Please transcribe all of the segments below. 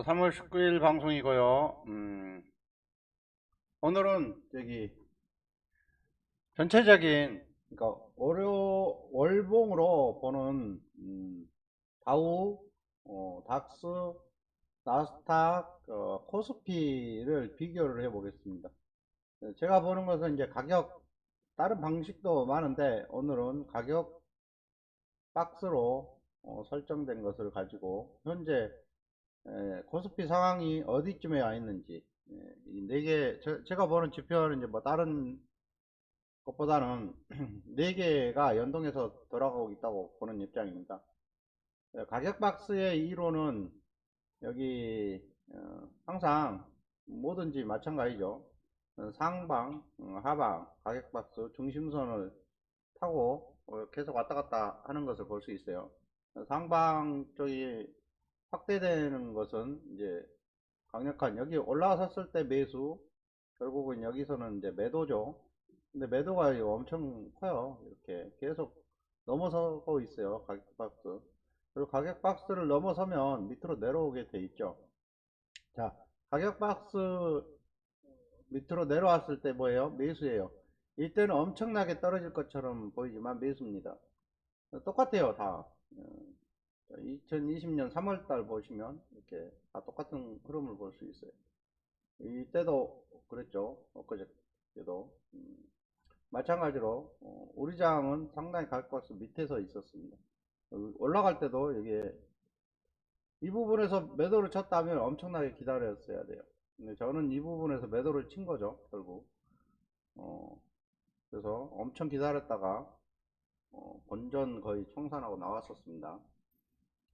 3월 19일 방송이고요. 음, 오늘은 저기 전체적인 그러니까 월요 월봉으로 보는 음, 다우, 어, 닥스, 나스닥, 어, 코스피를 비교를 해보겠습니다. 제가 보는 것은 이제 가격 다른 방식도 많은데 오늘은 가격 박스로 어, 설정된 것을 가지고 현재 에, 코스피 상황이 어디쯤에 와 있는지 예, 이네 개, 제가 보는 지표는 이제 뭐 다른 것보다는 네 개가 연동해서 돌아가고 있다고 보는 입장입니다. 예, 가격 박스의 이론은 여기 어, 항상 뭐든지 마찬가지죠. 어, 상방, 어, 하방, 가격 박스, 중심선을 타고 어, 계속 왔다 갔다 하는 것을 볼 수 있어요. 상방 쪽이 확대되는 것은 이제 강력한 여기 올라섰을 때 매수 결국은 여기서는 이제 매도죠. 근데 매도가 엄청 커요. 이렇게 계속 넘어서고 있어요 가격 박스. 그리고 가격 박스를 넘어서면 밑으로 내려오게 돼 있죠. 자 가격 박스 밑으로 내려왔을 때 뭐예요? 매수예요. 이때는 엄청나게 떨어질 것처럼 보이지만 매수입니다. 똑같아요 다 2020년 3월달 보시면 이렇게 다 똑같은 흐름을 볼 수 있어요. 이때도 그랬죠. 엊그저께도 음, 마찬가지로 어, 우리 장은 상당히 가격박스 밑에서 있었습니다. 올라갈 때도 이게 이 부분에서 매도를 쳤다면 엄청나게 기다렸어야 돼요. 근데 저는 이 부분에서 매도를 친 거죠, 결국. 어, 그래서 엄청 기다렸다가 어, 본전 거의 청산하고 나왔었습니다.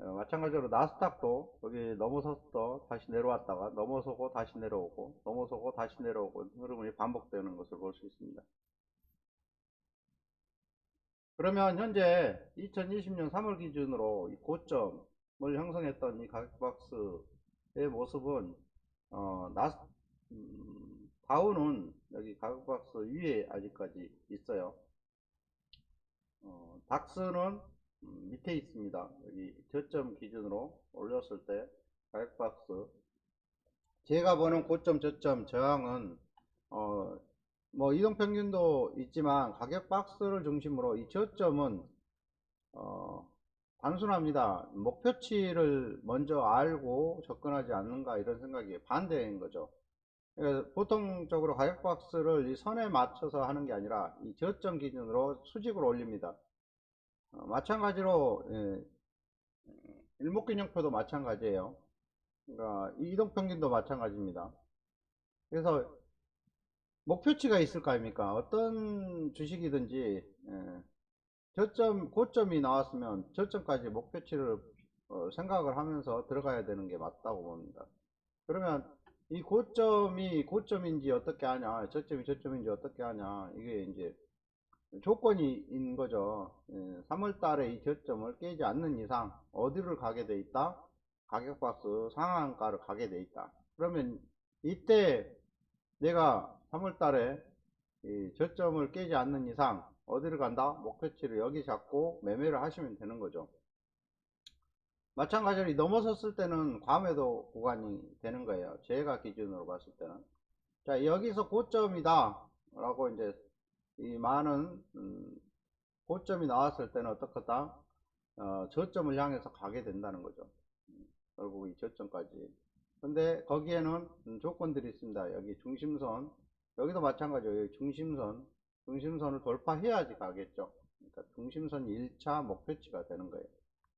어, 마찬가지로 나스닥도 여기 넘어섰어 다시 내려왔다가 넘어서고 다시 내려오고 넘어서고 다시 내려오고 흐름이 반복되는 것을 볼 수 있습니다. 그러면 현재 2020년 3월 기준으로 이 고점을 형성했던 이 가격박스의 모습은 어, 나스, 음, 다우는 여기 가격박스 위에 아직까지 있어요. 어, 닥스는 음, 밑에 있습니다. 여기 저점 기준으로 올렸을 때 가격박스 제가 보는 고점 저점 저항은 어, 뭐 이동평균도 있지만 가격박스를 중심으로 이 저점은 어, 단순합니다. 목표치를 먼저 알고 접근하지 않는가 이런 생각이 반대인 거죠. 그러니까 보통적으로 가격박스를 이 선에 맞춰서 하는 게 아니라 이 저점 기준으로 수직으로 올립니다. 어, 마찬가지로 예, 일목균형표도 마찬가지예요. 그러니까 이동평균도 마찬가지입니다. 그래서 목표치가 있을 거 아닙니까? 어떤 주식이든지 예, 저점 고점이 나왔으면 저점까지 목표치를 어, 생각을 하면서 들어가야 되는 게 맞다고 봅니다. 그러면 이 고점이 고점인지 어떻게 하냐, 저점이 저점인지 어떻게 하냐, 이게 이제 조건이 있는 거죠. 3월 예, 달에 이 저점을 깨지 않는 이상 어디를 가게 돼 있다? 가격박스 상한가를 가게 돼 있다. 그러면 이때 내가 3월 달에 저점을 깨지 않는 이상 어디를 간다? 목표치를 여기 잡고 매매를 하시면 되는 거죠. 마찬가지로 넘어섰을 때는 과매도 구간이 되는 거예요. 제가 기준으로 봤을 때는. 자, 여기서 고점이다. 라고 이제 이 많은 음, 고점이 나왔을 때는 어떻겠다? 어, 저점을 향해서 가게 된다는 거죠. 결국 이 저점까지. 근데 거기에는 음, 조건들이 있습니다. 여기 중심선 여기도 마찬가지예요. 여기 중심선 중심선을 돌파해야지 가겠죠. 그러니까 중심선 1차 목표치가 되는 거예요.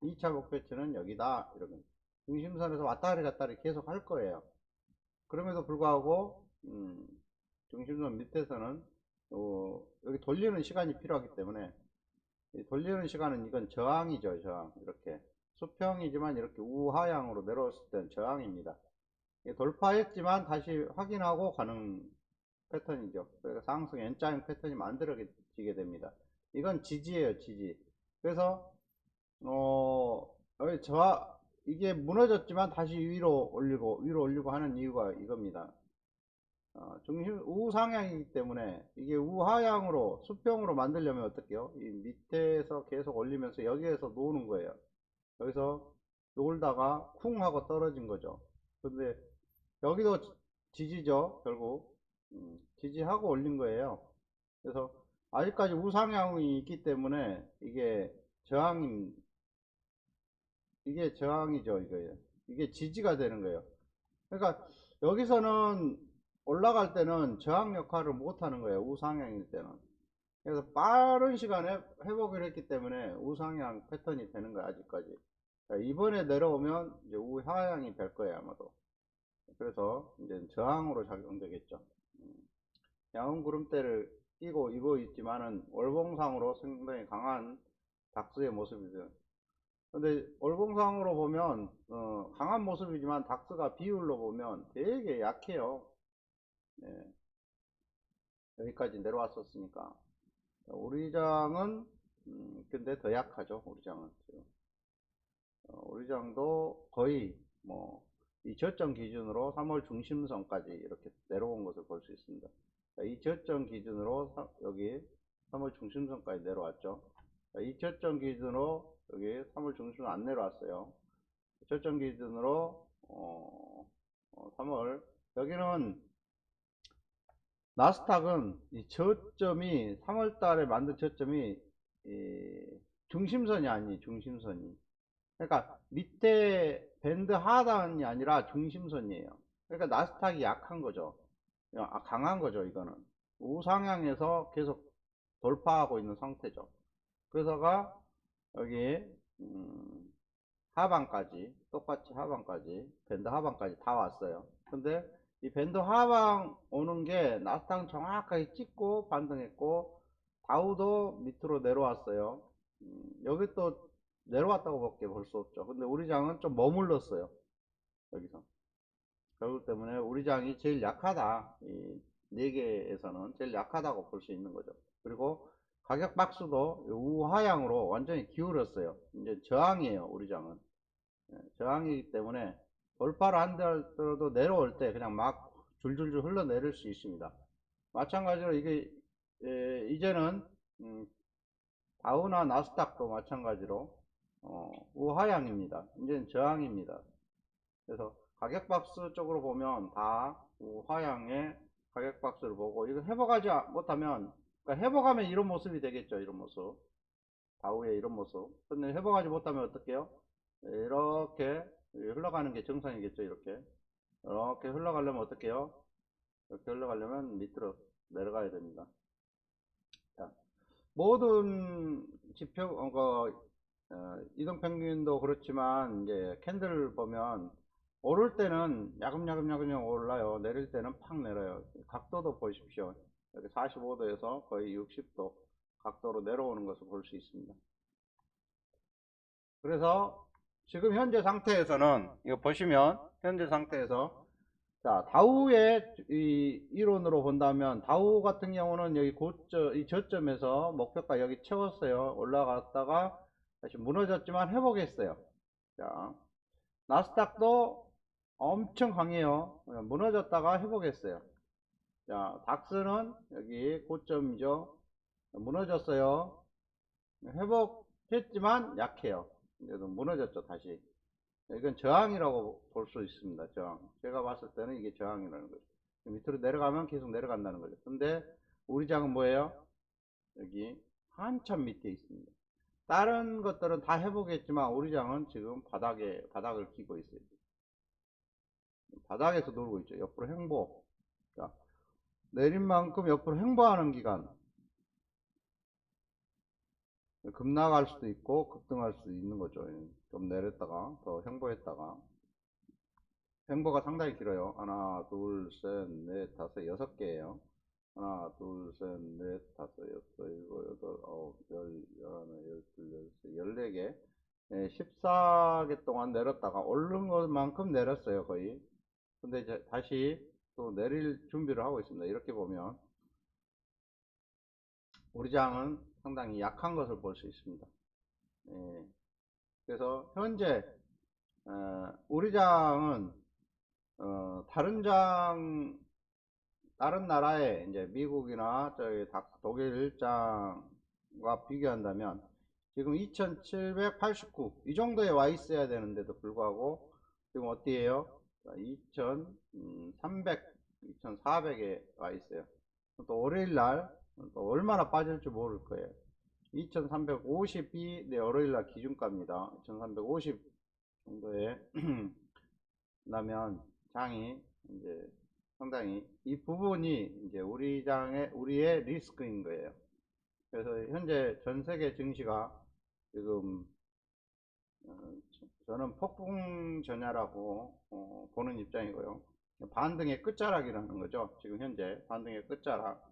2차 목표치는 여기다 이러면 중심선에서 왔다리 갔다리 계속 할 거예요. 그럼에도 불구하고 음, 중심선 밑에서는 어, 여기 돌리는 시간이 필요하기 때문에 돌리는 시간은 이건 저항이죠 저항. 이렇게 수평이지만 이렇게 우하향으로 내려왔을 때는 저항입니다. 돌파했지만 다시 확인하고 가는 패턴이죠. 그래서 상승 N자형 패턴이 만들어지게 됩니다. 이건 지지예요 지지. 그래서 어 저, 이게 무너졌지만 다시 위로 올리고 위로 올리고 하는 이유가 이겁니다 어, 중심 우상향이기 때문에 이게 우하향으로 수평으로 만들려면 어떻게요? 이 밑에서 계속 올리면서 여기에서 노는 거예요. 여기서 놀다가 쿵 하고 떨어진 거죠. 근데 여기도 지- 지지죠 결국 음, 지지하고 올린 거예요 그래서 아직까지 우상향이 있기 때문에 이게 저항임 이게 저항이죠 이거예요 이게 지지가 되는 거예요 그러니까 여기서는 올라갈 때는 저항 역할을 못 하는 거예요 우상향일 때는. 그래서 빠른 시간에 회복을 했기 때문에 우상향 패턴이 되는 거예요 아직까지. 자, 이번에 내려오면 이제 우하향이 될 거예요 아마도. 그래서 이제 저항으로 작용되겠죠. 음, 양은 구름대를 끼고 입어 있지만은 월봉상으로 상당히 강한 닥스의 모습이죠. 근데 월봉상으로 보면 어, 강한 모습이지만 닥스가 비율로 보면 되게 약해요. 네. 여기까지 내려왔었으니까. 우리장은 음, 근데 더 약하죠 우리장은 지금. 어, 거의 뭐 이 저점 기준으로 3월 중심선까지 이렇게 내려온 것을 볼 수 있습니다. 자, 이 저점 기준으로 사- 여기 3월 중심선까지 내려왔죠. 자, 이 저점 기준으로 여기 3월 중심선 안 내려왔어요. 저점 기준으로 어, 어, 3월. 여기는 나스닥은 이 저점이 3월 달에 만든 저점이 이 중심선이 아니 중심선이. 그러니까 밑에 밴드 하단이 아니라 중심선이에요. 그러니까 나스닥이 약한 거죠. 아, 강한 거죠 이거는. 우상향에서 계속 돌파하고 있는 상태죠. 그래서가 여기 음, 하방까지 똑같이 하방까지 밴드 하방까지 다 왔어요. 근데 이 밴드 하방 오는 게 나스닥 정확하게 찍고 반등했고 다우도 밑으로 내려왔어요. 음, 여기 또 내려왔다고 밖에 볼 수 없죠. 근데 우리 장은 좀 머물렀어요. 여기서. 결국 때문에 우리 장이 제일 약하다. 이 4개에서는 제일 약하다고 볼 수 있는 거죠. 그리고 가격 박스도 우하향으로 완전히 기울었어요. 이제 저항이에요 우리 장은. 예, 저항이기 때문에 돌파를 안 되더라도 내려올 때 그냥 막 줄줄줄 흘러내릴 수 있습니다. 마찬가지로 이게 예, 이제는 음, 다우나 나스닥도 마찬가지로 어, 우하향입니다. 이제는 저항입니다. 그래서 가격 박스 쪽으로 보면 다 우하향의 가격 박스를 보고 이거 회복하지 못하면 그러니까 회복하면 이런 모습이 되겠죠 이런 모습. 다우의 이런 모습. 근데 회복하지 못하면 어떡해요? 이렇게 흘러가는 게 정상이겠죠 이렇게. 이렇게 흘러가려면 어떡해요? 이렇게 흘러가려면 밑으로 내려가야 됩니다. 자, 모든 지표 어, 그, 어, 이동평균도 그렇지만 이제 캔들을 보면 오를 때는 야금야금야금 올라요. 내릴 때는 팍 내려요. 각도도 보십시오. 여기 45도에서 거의 60도 각도로 내려오는 것을 볼 수 있습니다. 그래서 지금 현재 상태에서는 이거 보시면 현재 상태에서 자 다우의 이 이론으로 본다면 다우 같은 경우는 여기 고점 이 저점에서 목표가 여기 채웠어요. 올라갔다가 다시 무너졌지만 회복했어요. 자 나스닥도 엄청 강해요. 무너졌다가 회복했어요. 자 닥스는 여기 고점이죠. 무너졌어요. 회복했지만 약해요 그래도 무너졌죠 다시. 이건 저항이라고 볼 수 있습니다 저항. 제가 봤을 때는 이게 저항이라는 거죠. 밑으로 내려가면 계속 내려간다는 거죠. 근데 우리 장은 뭐예요? 여기 한참 밑에 있습니다. 다른 것들은 다 회복했지만 우리 장은 지금 바닥에 바닥을 끼고 있어요. 바닥에서 놀고 있죠. 옆으로 횡보. 자, 내린 만큼 옆으로 횡보하는 기간 급락할 수도 있고 급등할 수도 있는 거죠. 좀 내렸다가 더 횡보했다가. 횡보가 상당히 길어요. 하나 둘 셋 넷 다섯 여섯 개예요. 하나 둘 셋 넷 다섯 여섯 일곱 여덟 아홉 열 열하나 열둘 열세 열네 개. 14개 동안 내렸다가 오른 것만큼 내렸어요 거의. 근데 이제 다시 또 내릴 준비를 하고 있습니다. 이렇게 보면 우리 장은 상당히 약한 것을 볼 수 있습니다. 예. 그래서 현재 어, 우리 장은 어, 다른 장 다른 나라의 이제 미국이나 저희 독일 장과 비교한다면 지금 2789 이 정도에 와 있어야 되는데도 불구하고 지금 어디에요? 2,300, 2,400에 와 있어요. 또 월요일 날또 얼마나 빠질지 모를 거예요. 2,350이 내 월요일 날 기준가입니다. 2,350 정도에 나면 장이 이제 상당히 이 부분이 이제 우리 장의 우리의 리스크인 거예요. 그래서 현재 전 세계 증시가 지금 어, 저는 폭풍 전야라고 어, 보는 입장이고요. 반등의 끝자락이라는 거죠. 지금 현재 반등의 끝자락.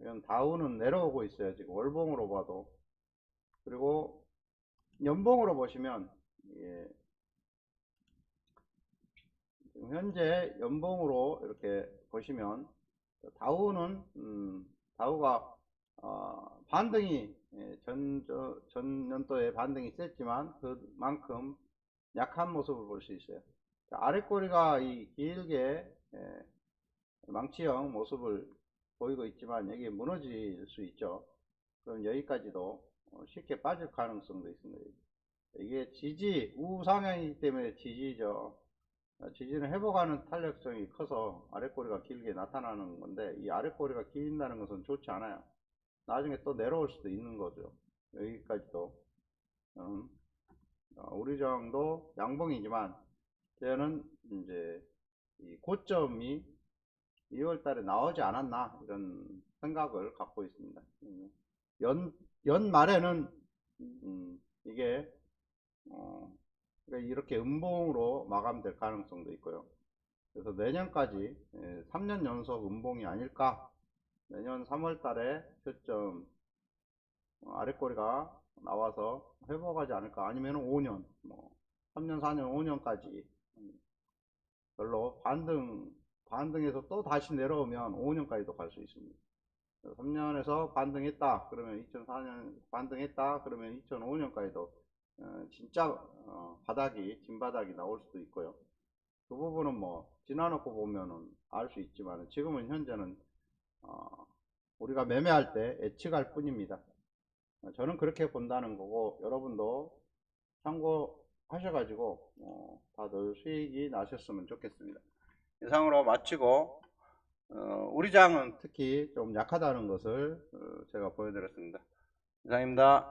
이건 다우는 내려오고 있어요. 지금 월봉으로 봐도. 그리고 연봉으로 보시면 예, 현재 연봉으로 이렇게 보시면 다우는 음, 다우가 어, 반등이 예, 전, 저, 전년도에 반등이 셌지만 그만큼 약한 모습을 볼 수 있어요. 자, 아랫꼬리가 이 길게 예, 망치형 모습을 보이고 있지만 여기 무너질 수 있죠. 그럼 여기까지도 어, 쉽게 빠질 가능성도 있습니다. 이게 지지 우상향이기 때문에 지지죠. 어, 지지는 회복하는 탄력성이 커서 아랫꼬리가 길게 나타나는 건데 이 아랫꼬리가 길다는 것은 좋지 않아요. 나중에 또 내려올 수도 있는 거죠. 여기까지도 음, 어, 우리 정도 양봉이지만 저는 이제 이 고점이 2월 달에 나오지 않았나 이런 생각을 갖고 있습니다. 음, 연, 연말에는 음, 이게 어, 그러니까 이렇게 음봉으로 마감될 가능성도 있고요. 그래서 내년까지 3년 연속 음봉이 아닐까 내년 3월 달에 표점 어, 아랫꼬리가 나와서 회복하지 않을까 아니면 5년 뭐 3년 4년 5년까지 별로 반등 반등해서 또 다시 내려오면 5년까지도 갈 수 있습니다 3년에서 반등했다 그러면 2004년 반등했다 그러면 2005년까지도 어, 진짜 어, 바닥이 진바닥이 나올 수도 있고요 그 부분은 뭐 지나놓고 보면은 알 수 있지만 지금은 현재는 어, 우리가 매매할 때 예측할 뿐입니다. 어, 저는 그렇게 본다는 거고 여러분도 참고하셔 가지고 어, 다들 수익이 나셨으면 좋겠습니다. 이상으로 마치고 어, 우리 장은 특히 좀 약하다는 것을 어, 제가 보여드렸습니다. 이상입니다.